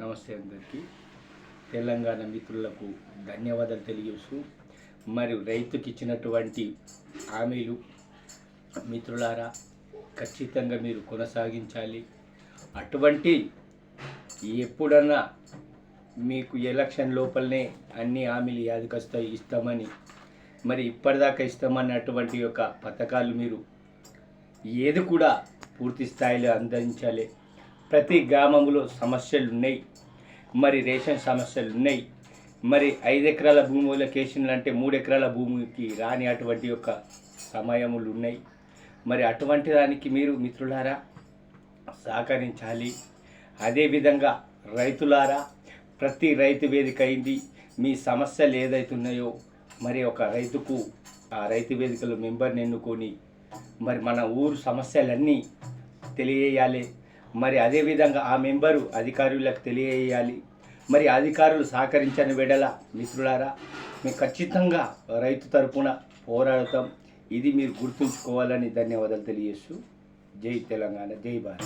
నమస్తే అందరికీ. తెలంగాణ మిత్రులకు ధన్యవాదాలు తెలియజేస్తూ మరియు రైతుకి ఇచ్చినటువంటి హామీలు మిత్రులారా ఖచ్చితంగా మీరు కొనసాగించాలి. అటువంటి ఎప్పుడన్నా మీకు ఎలక్షన్ లోపలనే అన్ని హామీలు యాదకొస్తాయి ఇస్తామని మరి ఇప్పటిదాకా ఇస్తామన్నటువంటి యొక్క పథకాలు మీరు ఏది కూడా పూర్తి స్థాయిలో అందించాలి. ప్రతి గ్రామంలో సమస్యలు ఉన్నాయి. మరి రేషన్ సమస్యలు ఉన్నాయి. మరి ఐదు ఎకరాల భూమి వల్ల అంటే మూడు ఎకరాల భూమికి రాని అటువంటి యొక్క సమయములు ఉన్నాయి. మరి అటువంటి దానికి మీరు మిత్రులారా సహకరించాలి. అదేవిధంగా రైతులారా ప్రతి రైతు వేదిక అయింది. మీ సమస్యలు ఏదైతున్నాయో మరి ఒక రైతుకు ఆ రైతు వేదికలో మెంబర్ని ఎన్నుకొని మరి మన ఊరు సమస్యలన్నీ తెలియజేయాలి. మరి అదేవిధంగా ఆ మెంబరు అధికారులకు తెలియజేయాలి. మరి అధికారులు సహకరించని వెడల మిత్రులారా మేము ఖచ్చితంగా రైతు తరపున పోరాడతాం. ఇది మీరు గుర్తుంచుకోవాలని ధన్యవాదాలు తెలియజేస్తూ జై తెలంగాణ జై భారత్.